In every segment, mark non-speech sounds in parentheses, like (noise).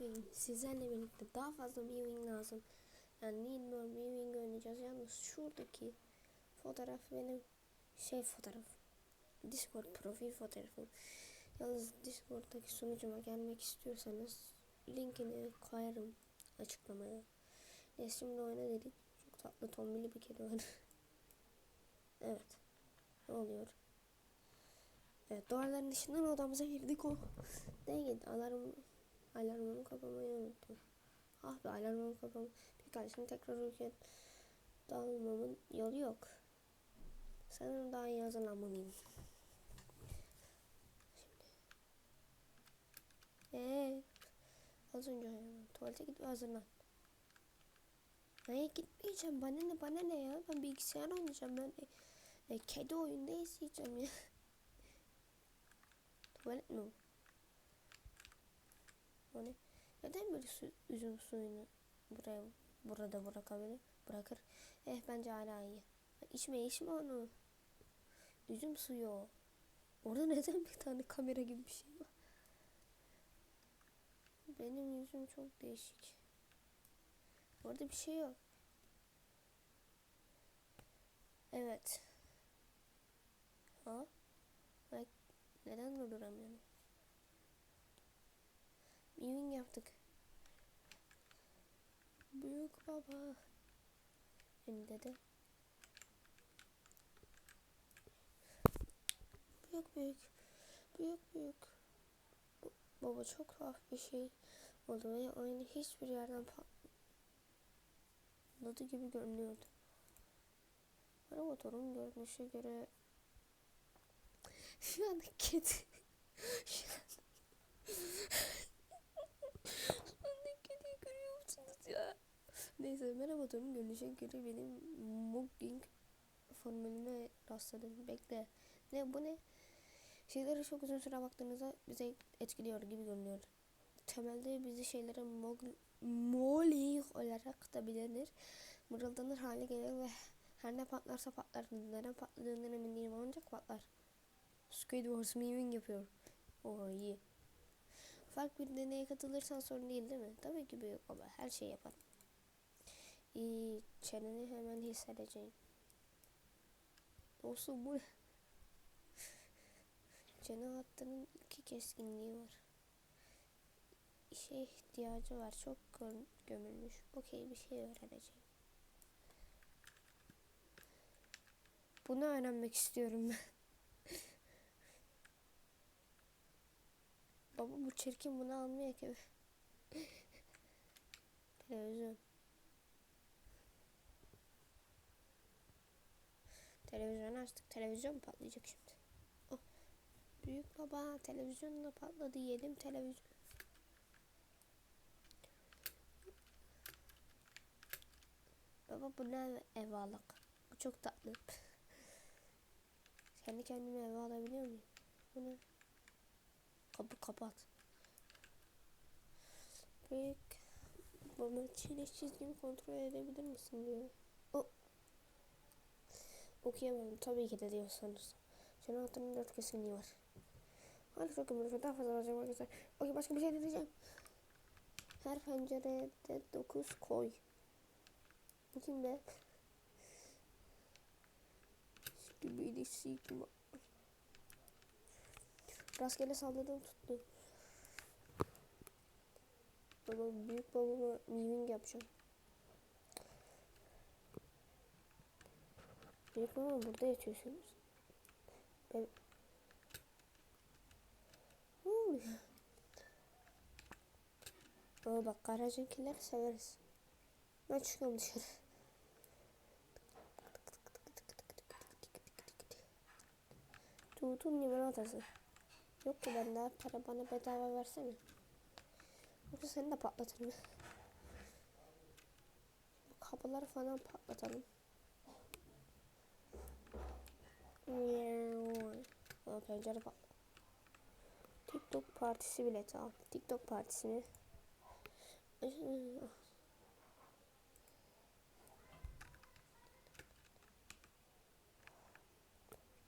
bugün sizlerle birlikte daha fazla viewing lazım. Yani need more viewing oynayacağız. Yalnız şuradaki fotoğraf benim şey fotoğraf. Discord profil fotoğrafım. Yalnız Discord'daki sunucuma gelmek istiyorsanız linkini koyarım açıklamaya. Neyse şimdi oyna dedik. Çok tatlı tombili bir kedi var. (laughs) evet. Ne oluyor? Evet duvarların dışından odamıza girdik o. Değil alarm alarmımı kapamayı unuttum. Ah be alarmımı kapam. Pekala şimdi tekrar uykuya dalmamın yolu yok. Sanırım daha iyi hazırlanmalıyım. Eee. Az önce ayağım. Tuvalete git ve hazırlan. Hayır gitmeyeceğim. Bana ne bana ne ya. Ben bilgisayar oynayacağım. Ben e, e, kedi oyunda izleyeceğim ya. (laughs) Tuvalet mi? bu? Ne? Neden böyle su, üzüm suyunu buraya burada bırakabilir? Bırakır. Eh bence hala iyi. İçme içme onu. Üzüm suyu o. Orada (laughs) neden bir tane kamera gibi bir şey var? Benim yüzüm çok değişik. Orada bir şey yok. Evet. Ha? Neden durduramıyorum? Viewing yaptık. Büyük baba. Benim dede. Büyük büyük. Büyük büyük. Baba çok tuhaf bir şey oldu ve oyunu hiçbir yerden patladı gibi görünüyordu. Bana motorun görünüşe göre (laughs) şu anda kedi şu an Anne kediyi görüyor musunuz ya? Torun görünüşe göre benim mugging formülüne rastladım. Bekle. Ne bu ne? Şeylere çok uzun süre baktığınızda bize etkiliyor gibi görünüyor. Temelde bizi şeylere molly olarak da bilinir. Mırıldanır hale gelir ve her ne patlarsa patlar. Neden patladığından emin değilim ancak patlar. Squidward mewing yapıyor. Oh iyi. Ufak bir deneye katılırsan sorun değil değil mi? Tabii ki büyük baba. Her şeyi yapar. İyi. Çeneni hemen hissedeceğim. Olsun bu ne? (laughs) Çene hattının iki keskinliği var. İşe ihtiyacı var. Çok gö- gömülmüş. Okey bir şey öğreneceğim. Bunu öğrenmek istiyorum ben. (laughs) Baba bu çirkin bunu almıyor ki. (laughs) Televizyon. Televizyon açtık. Televizyon mu patlayacak şimdi? Oh. Büyük baba televizyon da patladı. Yedim televizyon. Baba bu ne evalık? Bu çok tatlı. (laughs) Kendi kendime eve alabiliyor muyum? Bu ne? Kapı kapat. Büyük baba çile çizgimi kontrol edebilir misin diyor. Okuyamıyorum tabii ki de diyorsanız. Senin hatırının dört kesinliği var. Hadi çok ömür daha fazla alacağım arkadaşlar. Okey başka bir şey deneyeceğim. Her pencerede dokuz koy. Bu kim be? Skibidi sigma. Rastgele salladım tuttu. Baba büyük babama miming yapacağım. Baba burada yatıyorsunuz. Ben... Ne oluyor? Ama bak garajınkileri severiz. Ben çıkıyorum dışarı. Tutun limonatası. Yok ki ben daha para bana bedava versene. Yoksa seni de patlatırım. Kapıları falan patlatalım. Pencere patladı. TikTok partisi bileti al. TikTok partisini.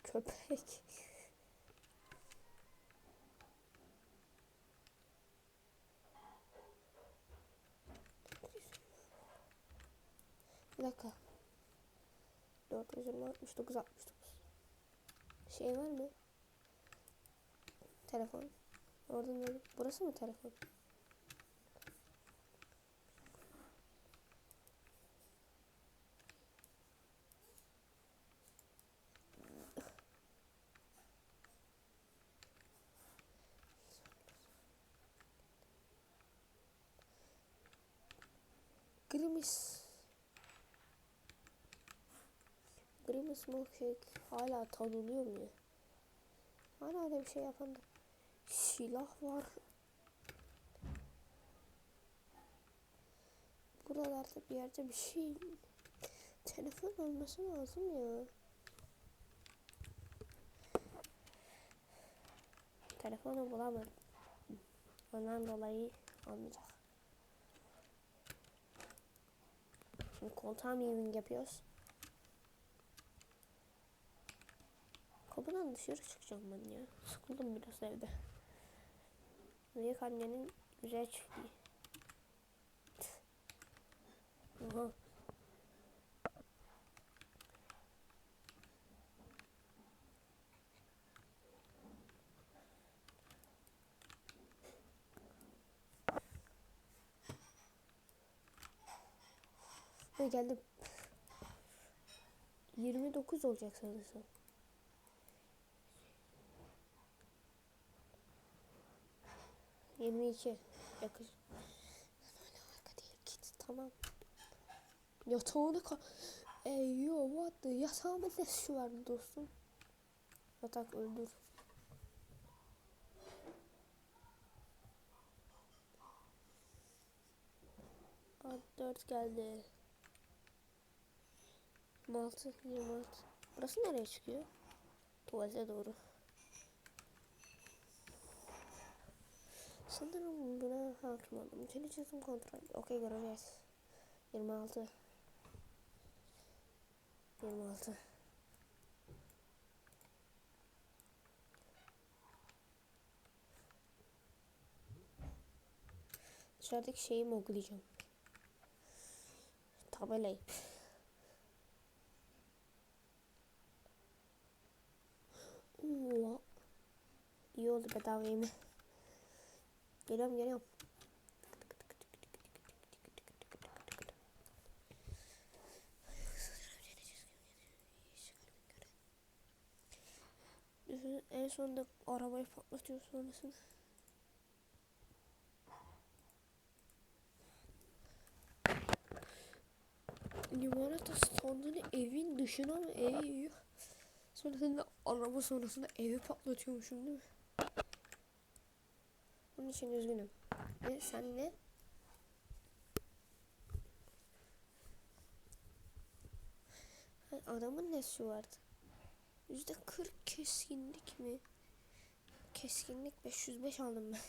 Köpek. Bir dakika. 469 69. Şey var mı? Telefon. Oradan da burası mı telefon? Grimis. Grimis Milkshake hala tanınıyor mu ya? Hala da bir şey yapan. Silah var. Buralarda bir yerde bir şey. Telefon olması lazım ya. Telefonu bulamadım. Ondan dolayı olmayacak. Şimdi koltuğa miming yapıyoruz. Kapıdan dışarı çıkacağım ben ya. Sıkıldım biraz evde. Büyük annenin güzel çiftliği. Oha. Ha, geldim. 29 olacak sanırsam. Yirmi iki. Yakış. Öyle arka değil git tamam. Yatağını ka... Ey yo what the... Yatağımın ne şu var dostum? Yatak öldür. Saat 4 geldi. 26, 26. Burası nereye çıkıyor? Tuvalete doğru. Sanırım buna hakim oldum. Seni çizim kontrol. Okey göreceğiz. 26. 26. Dışarıdaki şeyi mi okuyacağım? Tabelayı. İyi oldu bedava yeme. Geliyorum geliyorum. En sonunda arabayı patlatıyor sonrasında. Limonata standını evin dışına mı eğiyor? Sonrasında araba sonrasında evi patlatıyormuşum değil mi? Bunun için üzgünüm. Ve sen ne? Ha, Adamın ne su vardı? Yüzde kırk keskinlik mi? Keskinlik 505 aldım ben.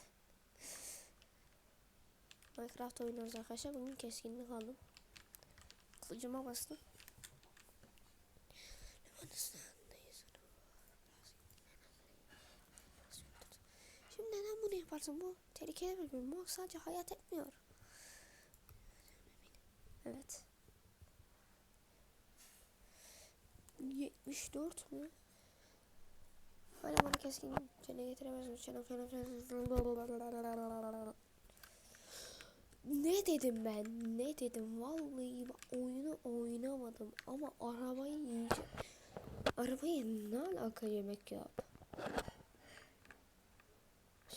(laughs) Minecraft oynuyoruz arkadaşlar. Bugün keskinlik aldım. Kılıcıma bastım. Limonistandayız. Şimdi neden bunu yaparsın? Bu tehlikeli bir bölüm. Bu sadece hayat etmiyor. Evet. 74 mü? Hala bana keskin çene getiremez mi? Çene Ne dedim ben? Ne dedim? Vallahi oyunu oynamadım ama arabayı yiyeceğim. Arabayı ne alaka yemek ya?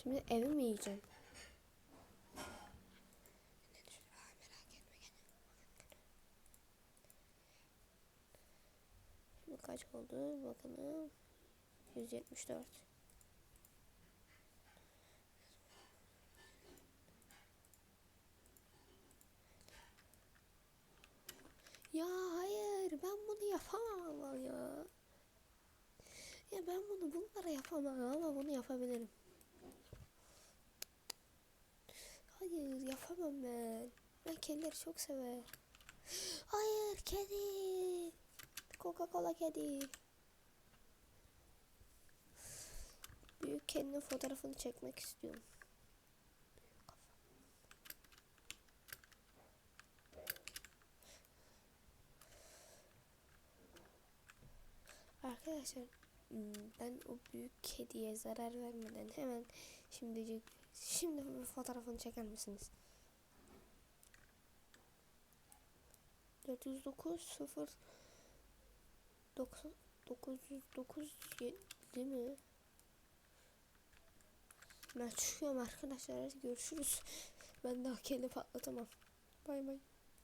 Şimdi evi mi yiyeceğim? Şimdi kaç oldu? Bakalım. 174. Ya hayır ben bunu yapamam ama ya. Ya ben bunu bunlara yapamam ama bunu yapabilirim. Hayır yapamam ben. Ben kedileri çok sever. Hayır kedi. Coca Cola kedi. Büyük kedinin fotoğrafını çekmek istiyorum. Arkadaşlar hmm, ben o büyük kediye zarar vermeden hemen şimdicik şimdi bir fotoğrafını çeker misiniz? 409 0 90 909 değil mi? Ben çıkıyorum arkadaşlar. Görüşürüz. Ben daha kendi patlatamam. Bay bay.